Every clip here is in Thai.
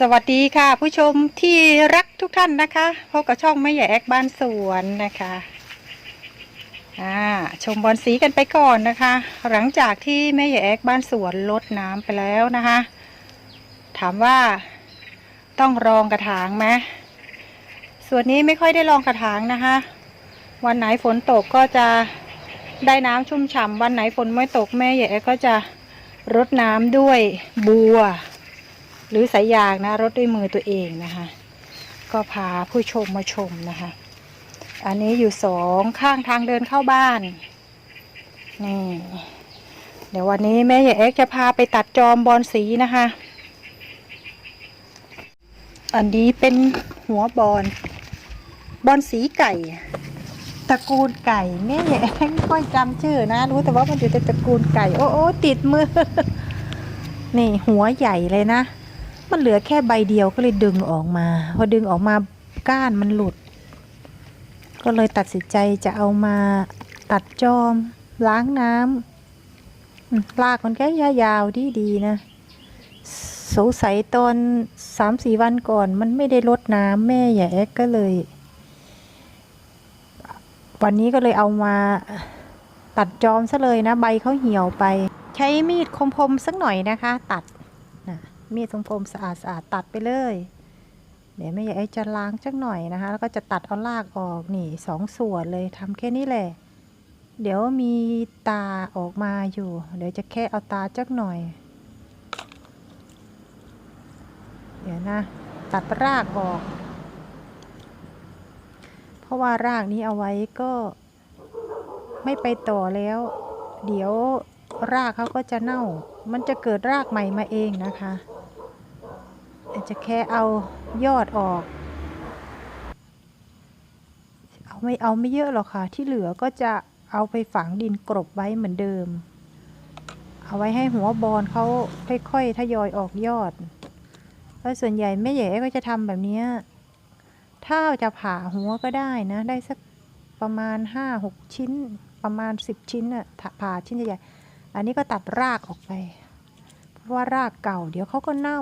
สวัสดีค่ะ ผู้ชมที่รักทุกท่านนะคะพบกับช่องแม่ใหญ่แอกบ้านสวนนะคะอ่าชมบอลสีกันไปก่อนนะคะ หลังจากที่แม่ใหญ่แอกบ้านสวนลดน้ำไปแล้วนะคะ ถามว่าต้องรองกระถางไหมส่วนนี้ไม่ค่อยได้รองกระถางนะคะ วันไหนฝนตกก็จะได้น้ำชุ่มฉ่ำวันไหนฝนไม่ตกแม่ใหญ่แอกก็จะรดน้ำด้วยบัว หรือสายยางนะรดด้วยมือตัวเองนะคะ ก็พาผู้ชมมาชมนะคะ อันนี้อยู่สองข้างทางเดินเข้าบ้านนี่เดี๋ยววันนี้แม่ใหญ่เอ็กจะพาไปตัดจอมบอลสีนะคะ อันนี้เป็นหัวบอลบอลสีไก่ตระกูลไก่แม่ใหญ่เอ็กไม่ค่อยจำชื่อนะ รู้แต่ว่ามันอยู่ในตระกูลไก่ โอ้โอ้ติดมือ นี่หัวใหญ่เลยนะ มันเหลือแค่ใบเดียวก็เลยดึงออกมา พอดึงออกมาก้านมันหลุด ก็เลยตัดสินใจจะเอามาตัดจอม ล้างน้ำลากมันแค่ยาวๆดีดีๆนะสงสัยตอนสามสี่วันก่อน มันไม่ได้ลดน้ำแม่ใหญ่แอ๊กก็เลย วันนี้ก็เลยเอามาตัดจอมซะเลยนะ ใบเขาเหี่ยวไป ใช้มีดคมๆสักหน่อยนะคะ ตัด มีดทรงผมสะอาดสะอาดตัดไปเลย เดี๋ยวแม่ใหญ่จะล้างจักหน่อยนะคะ แล้วก็จะตัดเอารากออกนี่สองส่วนเลยทำแค่นี้แหละ เดี๋ยวมีตาออกมาอยู่ เดี๋ยวจะแค่เอาตาจักหน่อย เดี๋ยวนะ ตัดรากออก เพราะว่ารากนี้เอาไว้ก็ไม่ไปต่อแล้ว เดี๋ยวรากเขาก็จะเน่า มันจะเกิดรากใหม่มาเองนะคะ จะแค่เอายอดออก เอาไม่เอาไม่เยอะหรอกค่ะ ที่เหลือก็จะเอาไปฝังดินกรบไว้เหมือนเดิม เอาไว้ให้หัวบอลเขาค่อยๆทยอยออกยอดแล้วส่วนใหญ่แม่ใหญ่ก็จะทำแบบนี้ถ้าจะผ่าหัวก็ได้นะ ได้สักประมาณห้าหกชิ้น ประมาณสิบชิ้นอะผ่าชิ้นใหญ่ๆอันนี้ก็ตัดรากออกไป เพราะว่ารากเก่าเดี๋ยวเขาก็เน่า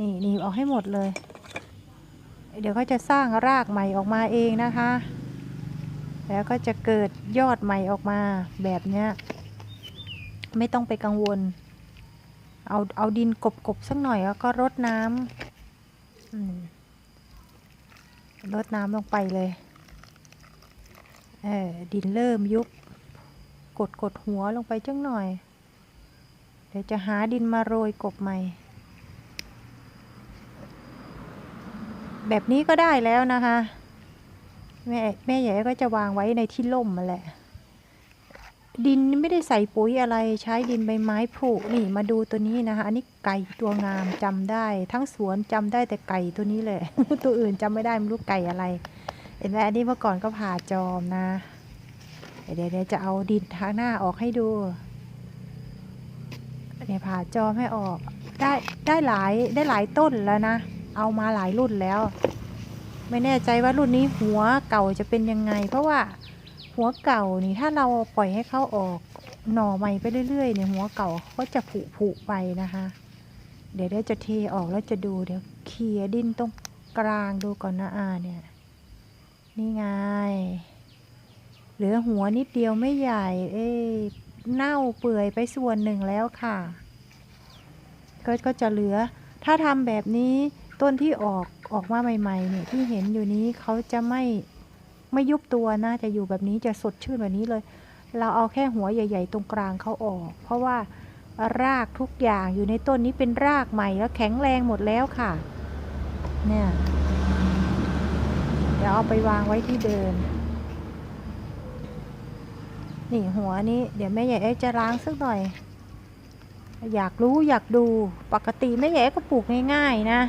นี่หนีบออกให้หมดเลย เดี๋ยวเขาจะสร้างรากใหม่ออกมาเองนะคะ แล้วก็จะเกิดยอดใหม่ออกมาแบบเนี้ย ไม่ต้องไปกังวล เอาเอาดินกบๆสักหน่อยแล้วก็รดน้ำรดน้ำลงไปเลยเออดินเริ่มยุบกดกดหัวลงไปจังหน่อย เดี๋ยวจะหาดินมาโรยกบใหม่ แบบนี้ก็ได้แล้วนะคะ แม่แม่ใหญ่ก็จะวางไว้ในที่ร่มมาแหละ ดินไม่ได้ใส่ปุ๋ยอะไรใช้ดินใบไม้ผุนี่มาดูตัวนี้นะคะ อันนี้ไก่ตัวงามจำได้ ทั้งสวนจำได้แต่ไก่ตัวนี้แหละตัวอื่นจำไม่ได้ไม่รู้ไก่อะไร เห็นไหมอันนี้เมื่อก่อนก็ผ่าจอมนะ เดี๋ยวเดี๋ยวจะเอาดินทางหน้าออกให้ดูเนี่ยผ่าจอมให้ออกได้ได้หลายได้หลายต้นแล้วนะ เอามาหลายรุ่นแล้ว ไม่แน่ใจว่ารุ่นนี้หัวเก่าจะเป็นยังไง เพราะว่าหัวเก่านี่ถ้าเราปล่อยให้เขาออกหน่อใหม่ไปเรื่อยๆเนี่ยหัวเก่าเขาก็จะผุผุๆไปนะคะ เดี๋ยวเดี๋ยวจะเทออกแล้วจะดูเดี๋ยวเคลียดินตรงกลางดูก่อนนะอาเนี่ย นี่ไงเหลือหัวนิดเดียวไม่ใหญ่ เอ้ยเน่าเปื่อยไปส่วนหนึ่งแล้วค่ะ ก็ก็จะเหลือถ้าทำแบบนี้ ต้นที่ออกออกมาใหม่ๆเนี่ยที่เห็นอยู่นี้เขาจะไม่ไม่ยุบตัวนะจะอยู่แบบนี้จะสดชื่นแบบนี้เลย เราเอาแค่หัวใหญ่ ๆ ตรงกลางเขาออก เพราะว่ารากทุกอย่างอยู่ในต้นนี้เป็นรากใหม่แล้วแข็งแรงหมดแล้วค่ะ เนี่ยเดี๋ยวเอาไปวางไว้ที่เดิมนี่หัวนี้เดี๋ยวแม่ใหญ่จะล้างสักหน่อย อยากรู้อยากดูปกติแม่ใหญ่ก็ปลูกง่ายๆนะ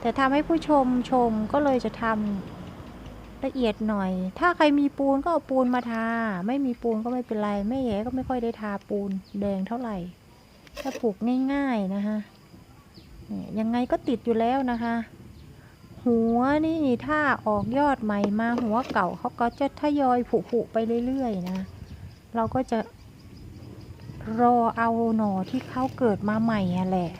แต่ทำให้ผู้ชมชมก็เลยจะทำละเอียดหน่อย ถ้าใครมีปูนก็เอาปูนมาทา ไม่มีปูนก็ไม่เป็นไรแม่ใหญ่ก็ไม่ค่อยได้ทาปูนแดงเท่าไหร่ ถ้าปลูกง่ายๆนะคะยังไงก็ติดอยู่แล้วนะคะ หัวนี่ถ้าออกยอดใหม่มาหัวเก่าเขาก็จะทยอยผุๆไปเรื่อยๆนะ เราก็จะรอเอาหน่อที่เขาเกิดมาใหม่อะแหละ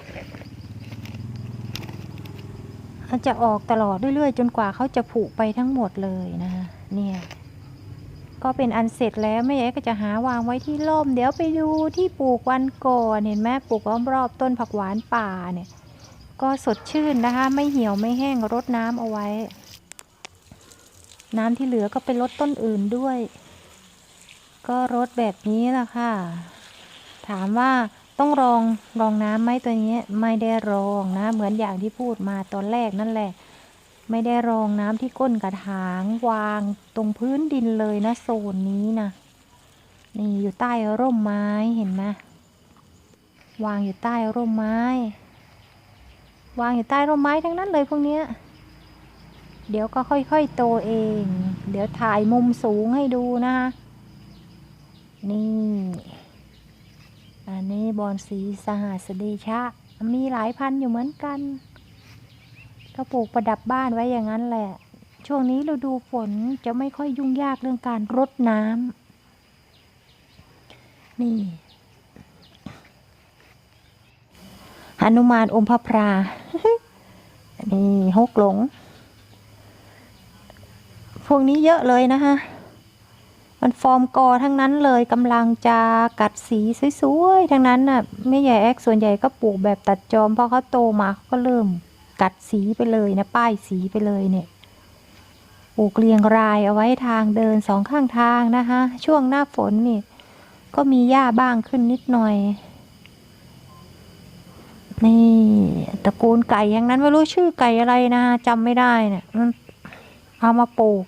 จะออกตลอดเรื่อยๆ จนกว่าเขาจะผุไปทั้งหมดเลยนะคะเนี่ยก็เป็นอันเสร็จแล้วแม่ยายก็จะหาวางไว้ที่ร่ม เดี๋ยวไปดูที่ปลูกวันก่อนเห็นไหมปลูกรอบๆต้นผักหวานป่าเนี่ย ก็สดชื่นนะคะ ไม่เหี่ยวไม่แห้งรดน้ำเอาไว้ น้ำที่เหลือก็ไปรดต้นอื่นด้วย ก็รดแบบนี้แหละค่ะ ถามว่า ต้องรองรองน้ำไหมตัวนี้ไม่ได้รองนะ เหมือนอย่างที่พูดมาตอนแรกนั่นแหละ ไม่ได้รองน้ำที่ก้นกระถางวางตรงพื้นดินเลยนะโซนนี้นะนี่อยู่ใต้ร่มไม้เห็นไหมวางอยู่ใต้ร่มไม้ วางอยู่ใต้ร่มไม้ทั้งนั้นเลยพวกเนี้ยเดี๋ยวก็ค่อยๆโตเอง เดี๋ยวถ่ายมุมสูงให้ดูนะคะนี่ อันนี้บอนสีสหัสเดชะ มีหลายพันอยู่เหมือนกัน ก็ปลูกประดับบ้านไว้อย่างนั้นแหละ ช่วงนี้ฤดูฝนจะไม่ค่อยยุ่งยากเรื่องการรดน้ำนี่หนุมานอมพระพรา นี่ฮกหลง พวกนี้เยอะเลยนะคะ มันฟอร์มกอทั้งนั้นเลยกำลังจะกัดสีสวยๆทั้งนั้นน่ะไม่ใหญ่แอกส่วนใหญ่ก็ปลูกแบบตัดจอมพอเขาโตมาเขาก็เริ่มกัดสีไปเลยนะป้ายสีไปเลยเนี่ยปลูกเรียงรายเอาไว้ทางเดินสองข้างทางนะคะช่วงหน้าฝนนี่ก็มีหญ้าบ้างขึ้นนิดหน่อย นี่ตระกูลไก่อย่างนั้นไม่รู้ชื่อไก่อะไรนะจำไม่ได้เนี่ยเอามาปลูก